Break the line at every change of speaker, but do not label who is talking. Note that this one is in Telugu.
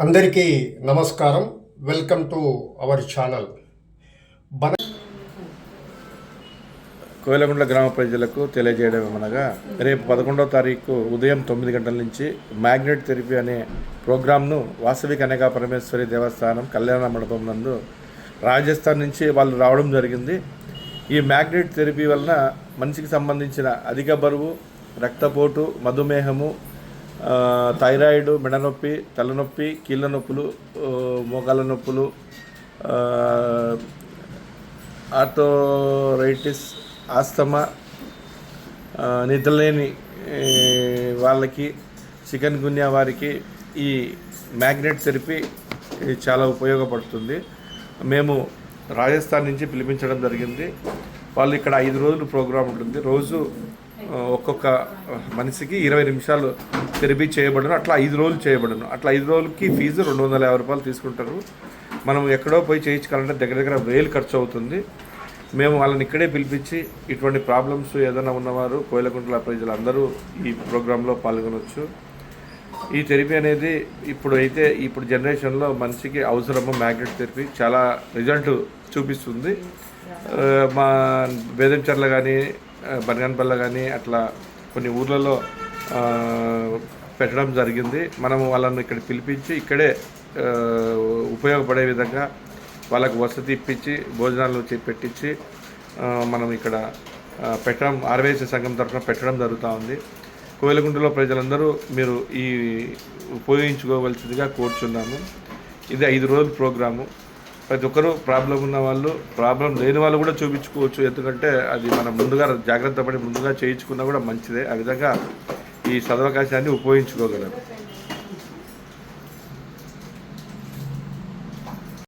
అందరికీ నమస్కారం. వెల్కమ్ టు అవర్ ఛానల్ బన
కోయలగుండ్ల గ్రామ ప్రజలకు తెలియజేయడం ఏమనగా రేపు పదకొండవ తారీఖు ఉదయం తొమ్మిది గంటల నుంచి మ్యాగ్నెట్ థెరపీ అనే ప్రోగ్రామ్ను వాసవి కనకా పరమేశ్వరి దేవస్థానం కళ్యాణ మండపం నందు రాజస్థాన్ నుంచి వాళ్ళు రావడం జరిగింది. ఈ మ్యాగ్నెట్ థెరపీ వలన మనిషికి సంబంధించిన అధిక బరువు రక్తపోటు మధుమేహము థైరాయిడ్ మెడ నొప్పి తలనొప్పి కీళ్ళ నొప్పులు మోకాల మోకాళ్ళ నొప్పులు ఆర్థోరైటిస్ ఆస్తమా నిద్రలేని వాళ్ళకి చికెన్ గున్యా వారికి ఈ మ్యాగ్నెట్ థెరపీ చాలా ఉపయోగపడుతుంది. మేము రాజస్థాన్ నుంచి పిలిపించడం జరిగింది. వాళ్ళు ఇక్కడ ఐదు రోజులు ప్రోగ్రాం ఉంటుంది. రోజు ఒక్కొక్క మనిషికి ఇరవై నిమిషాలు థెరపీ చేయబడును అట్లా ఐదు రోజులు చేయబడును. అట్లా ఐదు రోజులకి ఫీజు రెండు వందల యాభై రూపాయలు తీసుకుంటారు. మనం ఎక్కడో పోయి చేయించుకోవాలంటే దగ్గర దగ్గర వేలు ఖర్చు అవుతుంది మేము వాళ్ళని ఇక్కడే పిలిపించి ఇటువంటి ప్రాబ్లమ్స్ ఏదైనా ఉన్నవారు కోయిలకుంటల ప్రజలు అందరూ ఈ ప్రోగ్రాంలో పాల్గొనవచ్చు ఈ థెరపీ అనేది ఇప్పుడు అయితే ఇప్పుడు జనరేషన్లో మనిషికి అవసరము మ్యాగ్నెట్ థెరపీ చాలా రిజల్ట్ చూపిస్తుంది. మా బేదంచర్ల కానీ బనగాన్పల్ల కానీ అట్లా కొన్ని ఊర్లలో పెట్టడం జరిగింది. మనం వాళ్ళని ఇక్కడ పిలిపించి ఇక్కడే ఉపయోగపడే విధంగా వాళ్ళకు వసతి ఇప్పించి భోజనాలు పెట్టించి మనం ఇక్కడ పెట్టడం ఆర్వేసీ సంఘం తరఫున పెట్టడం జరుగుతూ ఉంది. కోయలగుంటలో ప్రజలందరూ మీరు ఈ ఉపయోగించుకోవలసిందిగా కోరుచున్నాము. ఇది ఐదు రోజుల ప్రోగ్రాము. ప్రతి ఒక్కరూ ప్రాబ్లం ఉన్న వాళ్ళు ప్రాబ్లం లేని వాళ్ళు కూడా చూపించుకోవచ్చు. ఎందుకంటే అది మనం ముందుగా జాగ్రత్త పడి ముందుగా చేయించుకున్నా కూడా మంచిదే. ఆ విధంగా ఈ సదవకాశాన్ని ఉపయోగించుకోగలరు